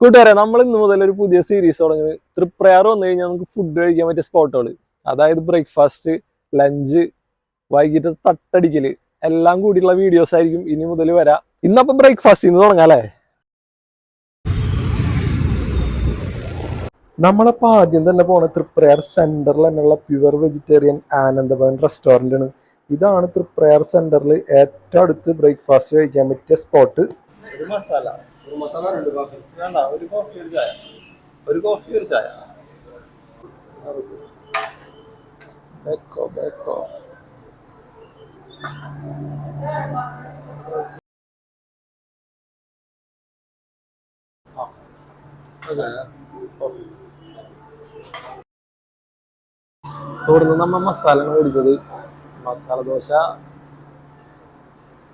കൂട്ടുകാരെ നമ്മൾ ഇന്ന് മുതൽ ഒരു പുതിയ സീരീസ് തുടങ്ങുന്നത് തൃപ്രയാർ വന്നു കഴിഞ്ഞാൽ നമുക്ക് ഫുഡ് കഴിക്കാൻ പറ്റിയ സ്പോട്ടുകൾ അതായത് ബ്രേക്ക്ഫാസ്റ്റ് ലഞ്ച് വൈകിട്ട് തട്ടടിക്കൽ എല്ലാം കൂടിയുള്ള വീഡിയോസ് ആയിരിക്കും ഇനി മുതൽ വരാം. ഇന്നപ്പം ബ്രേക്ക്ഫാസ്റ്റ് ഇന്ന് തുടങ്ങാം അല്ലേ? നമ്മളപ്പോൾ ആദ്യം തന്നെ പോണ തൃപ്രയാർ സെന്ററിൽ തന്നെയുള്ള പ്യുവർ വെജിറ്റേറിയൻ ആനന്ദഭവൻ റെസ്റ്റോറന്റ് ആണ്. ഇതാണ് തൃപ്രയാർ സെന്ററിൽ ഏറ്റവും അടുത്ത് ബ്രേക്ക്ഫാസ്റ്റ് കഴിക്കാൻ പറ്റിയ സ്പോട്ട് ഒരു മസാല. ഒരു മസാല രണ്ട് കോഫി വേണ്ട ഒരു കോഫി ഒരു ചായ. ഒരു കോഫി ഒരു ചായ. ബേക്കോ ബേക്കോ ഇവിടുന്ന് നമ്മ മസാല മേടിച്ചത്. മസാല ദോശ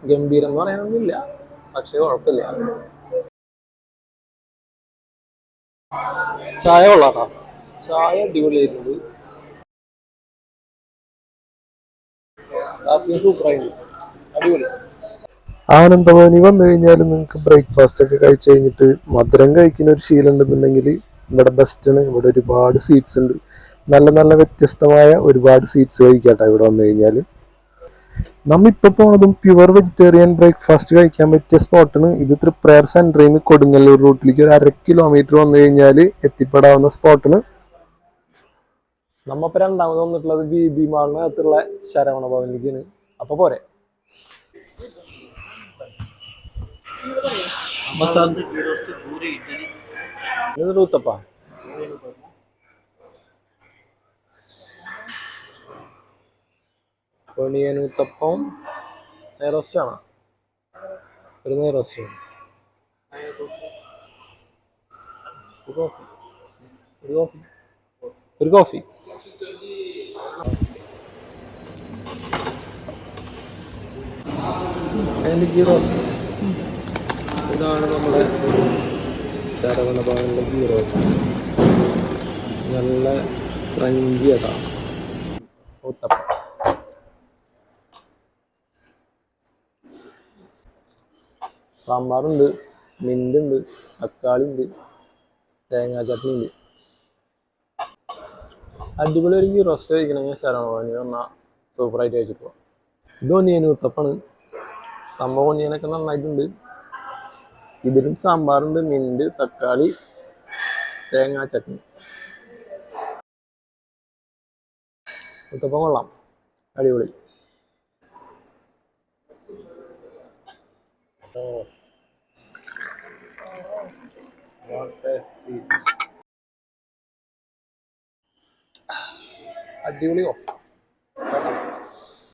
ഗംഭീരം എന്ന് പറയാനൊന്നുമില്ല. പക്ഷെ കുഴപ്പമില്ല. ചായ കൊള്ളാട്ടോ ചായ അടിപൊളിയായിട്ടുണ്ട്. കാഫി സൂപ്പറായിട്ടുണ്ട്. അടിപൊളി. ആനന്ദഭവനി വന്നു കഴിഞ്ഞാൽ നിങ്ങൾക്ക് ബ്രേക്ക്ഫാസ്റ്റ് ഒക്കെ കഴിച്ചു കഴിഞ്ഞിട്ട് മധുരം കഴിക്കുന്ന ഒരു ശീലം ഉണ്ടെന്നുണ്ടെങ്കിൽ ഇവിടെ ബെസ്റ്റ് ആണ്. ഇവിടെ ഒരുപാട് സീറ്റ്സ് ഉണ്ട്. നല്ല നല്ല വ്യത്യസ്തമായ ഒരുപാട് സീറ്റ്സ് കഴിക്കാട്ടോ ഇവിടെ വന്നു കഴിഞ്ഞാൽ നമ്മിപ്പോ പോണതും പ്യുവർ വെജിറ്റേറിയൻ ബ്രേക്ക്ഫാസ്റ്റ് കഴിക്കാൻ പറ്റിയ സ്പോട്ടാണ് ഇത് തൃപ്രയർ സെന്ററിൽ നിന്ന് കൊടുങ്ങല്ലൂർ റൂട്ടിലേക്ക് ഒരു അര കിലോമീറ്റർ വന്നു കഴിഞ്ഞാൽ എത്തിപ്പെടാവുന്ന സ്പോട്ടാണ് നമ്മപ്പോ രണ്ടാമത് വന്നിട്ടുള്ളത് ബി ബി മാളിനകത്തുള്ള ശരവണ ഭവനിലേക്കാണ്. അപ്പൊ പോരെ. ഊത്തപ്പ ഒണിയൻ തപ്പം നെയ്റോസ്റ്റാണോ? ഒരു നെയ്റോസ്റ്റ്. ഒരു കോഫി കോഫി ഇതാണ് നമ്മുടെ ശരവണ ഭവനിലെ ഗീ റോസ് നല്ല ക്രഞ്ചി അതാ ഊത്തപ്പം സാമ്പാറുണ്ട് മിന്റ് ഉണ്ട് തക്കാളി ഉണ്ട് തേങ്ങാ ചട്നി ഉണ്ട് അടിപൊളി ഒരു റോസ്റ്റ് കഴിക്കണമെങ്കിൽ ശരണഭവനി വന്നാൽ സൂപ്പറായിട്ട് കഴിച്ചിട്ട് പോവാം. ഇത് ഒന്നിയൻ ഉത്തപ്പാണ്. സംഭവം ഒന്നിയനൊക്കെ നന്നായിട്ടുണ്ട്. ഇതിലും സാമ്പാറുണ്ട് മിന്റ് തക്കാളി തേങ്ങാ ചട്നി. ഉത്തപ്പം കൊള്ളാം. അടിപൊളി. അടിപൊളി ഓഫ്